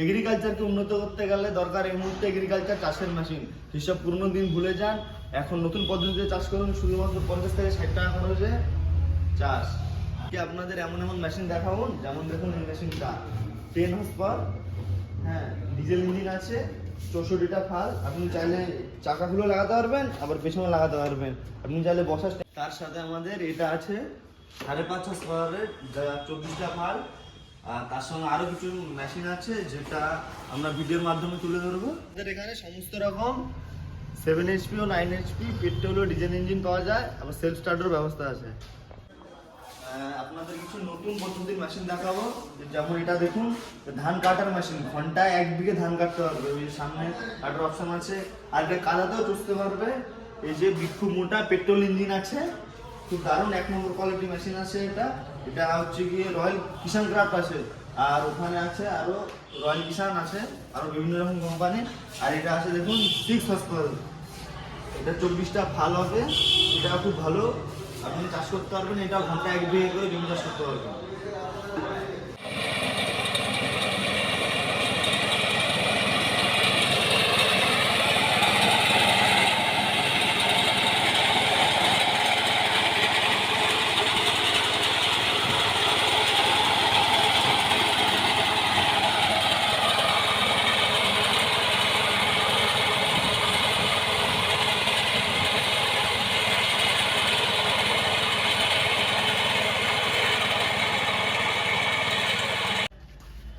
এগ্রিকালচারকে উন্নত করতে গেলে দরকার এই মুহূর্তে এগ্রিকালচার চাষের মেশিন হিসাব পুরনো দিন ভুলে যান। এখন নতুন পদ্ধতিতে চাষ করুন। শুধুমাত্র পঞ্চাশ থেকে ষাট টাকা খরচে চাষ। কি আপনাদের এমন এমন মেশিন দেখাবো, যেমন দেখুন এই মেশিনটা টেন হর্স পাওয়ার হ্যাঁ ডিজেল ইঞ্জিন আছে, চৌষট্টিটা ফাল। আপনি চাইলে চাকাগুলো লাগাতে পারবেন, আবার পেছনে লাগাতে পারবেন। আপনি চাইলে বসার তার সাথে আমাদের এটা আছে সাড়ে পাঁচ পাওয়ারের চব্বিশটা ফাল। তার সঙ্গে আরও কিছু মেশিন আছে যেটা আমরা ভিডিওর মাধ্যমে তুলে ধরবো। এখানে সমস্ত রকম সেভেন এইচপি ও nine HP petrol diesel engine পাওয়া যায়, আবার সেলফ স্টার্টের ব্যবস্থা আছে। আপনাদের কিছু নতুন পদ্ধতির মেশিন দেখাবো, যেমন এটা দেখুন, ধান কাটার মেশিন ঘন্টায় এক বিঘে ধান কাটতে পারবে ওই সামনে কাটার অপশন আছে। আর এটা কাদাতেও চষতে পারবে। এই যে বিক্ষু মোটা পেট্রোল ইঞ্জিন আছে খুব দারুণ এক নম্বর কোয়ালিটি মেশিন আছে এটা। এটা হচ্ছে গিয়ে রয়্যাল কিষাণ ক্রাফ্ট আছে। আর ওখানে আছে আরও রয়্যাল কিষাণ আছে আরও বিভিন্ন রকম কোম্পানি আর এটা আছে দেখুন সিক্স হসপিটাল এটা চব্বিশটা ভালো হবে, এটা খুব ভালো। আপনি চাষ করতে পারবেন, এটা ঘণ্টা এক বিঘে করে জমি চাষ করতে পারবেন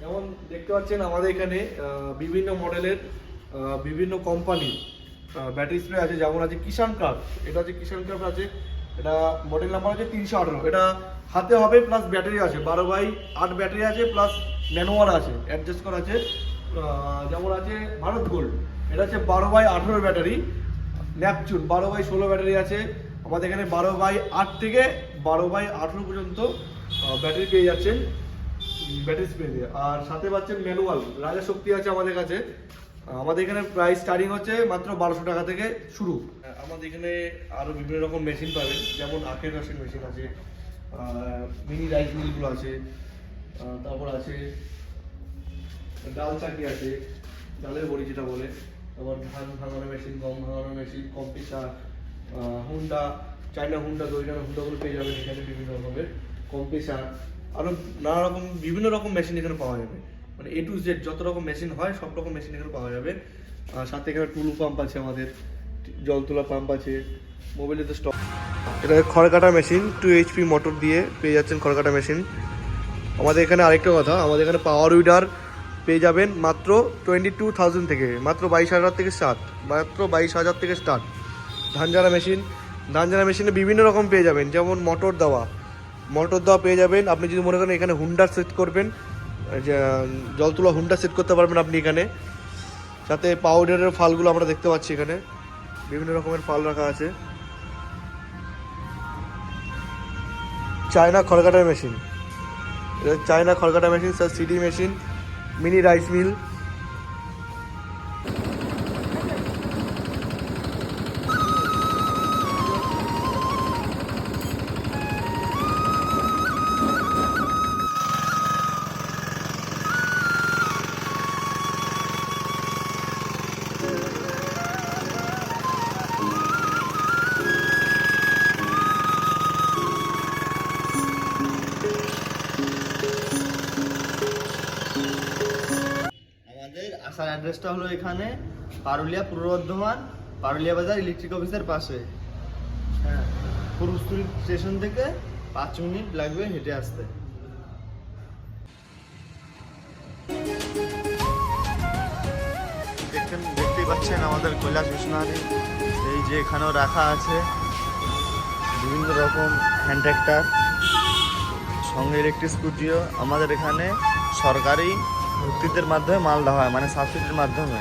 যেমন দেখতে পাচ্ছেন আমাদের এখানে বিভিন্ন মডেলের বিভিন্ন কোম্পানির ব্যাটারি স্প্রে আছে, যেমন আছে কিষান কার্ড এটা আছে কিষান কার্ড আছে, এটা মডেল নাম্বার আছে তিনশো আঠারো। এটা হাতে হবে প্লাস ব্যাটারি আছে, বারো বাই আট ব্যাটারি আছে প্লাস ম্যানুয়াল আছে অ্যাডজাস্ট করা আছে যেমন আছে ভারত গোল্ড এটা হচ্ছে বারো বাই আঠেরো ব্যাটারি ন্যাপচুন বারো বাই ষোলো ব্যাটারি আছে, আমাদের এখানে বারো বাই আট থেকে বারো বাই আঠেরো পর্যন্ত ব্যাটারি পেয়ে যাচ্ছেন। ব্যাটারি স্প্রে আর সাথে পাচ্ছেন ম্যানুয়াল, রাজা শক্তি আছে আমাদের কাছে। আমাদের এখানে প্রাইস স্টার্টিং হচ্ছে মাত্র বারোশো টাকা থেকে শুরু। আমাদের এখানে আরও বিভিন্ন রকম মেশিন পাবেন, যেমন আখের রসের মেশিন আছে মিনি রাইস মিলগুলো আছে তারপর আছে ডাল চাকি আছে, ডালের বড়ি যেটা বলে, তারপর ধান ভাঙানো মেশিন গম ভাঙানো machine compressor Honda China Honda দইখানা হুন্ডাগুলো পেয়ে যাবেন এখানে বিভিন্ন রকমের কম্পিসার আরও নানা রকম, বিভিন্ন রকম মেশিন এখানে পাওয়া যাবে। মানে এ টু জেড যত রকম মেশিন হয়, সব রকম মেশিন এখানে পাওয়া যাবে। আর সাথে এখানে টুলু পাম্প আছে আমাদের, জল তোলা পাম্প আছে মোবাইলের তো স্টক এটা খড় কাটা মেশিন টু এইচপি মোটর দিয়ে পেয়ে যাচ্ছেন খড় কাটা মেশিন আমাদের এখানে আরেকটা কথা, আমাদের এখানে পাওয়ার উইডার পেয়ে যাবেন মাত্র টোয়েন্টি টু থাউজেন্ড থেকে, মাত্র বাইশ হাজার থেকে স্টার্ট মাত্র বাইশ হাজার থেকে স্টার্ট ধান ঝাড়া মেশিন ধান ঝাড়া মেশিনে বিভিন্ন রকম পেয়ে যাবেন, যেমন মোটর দেওয়া মোটর দেওয়া পেয়ে যাবেন। আপনি যদি মনে করেন এখানে হুন্ডার সেট করবেন জল তোলা হুন্ডা সেট করতে পারবেন আপনি এখানে। সাথে পাউডারের ফালগুলো আমরা দেখতে পাচ্ছি এখানে। বিভিন্ন রকমের ফাল রাখা আছে। চায়না খড়কাটার machine China খড়কাটা machine sir CD machine mini rice mill অ্যাড্রেসটা হলো এখানে পারুলিয়া পূর্ব বর্ধমান, পারুলিয়া বাজার ইলেকট্রিক অফিসের পাশে। হ্যাঁ পূর্বস্থলী স্টেশন থেকে পাঁচ মিনিট লাগবে হেঁটে আসতে। দেখছেন দেখতেই পাচ্ছেন আমাদের কৈলাস মিশনারি এই যে এখানেও রাখা আছে বিভিন্ন রকম হ্যান্ড ট্র্যাক্টর সঙ্গে ইলেকট্রিক স্কুটিও আমাদের এখানে সরকারি ভর্তিদের মাধ্যমে মাল দেওয়া হয় মানে সাবসিডির মাধ্যমে।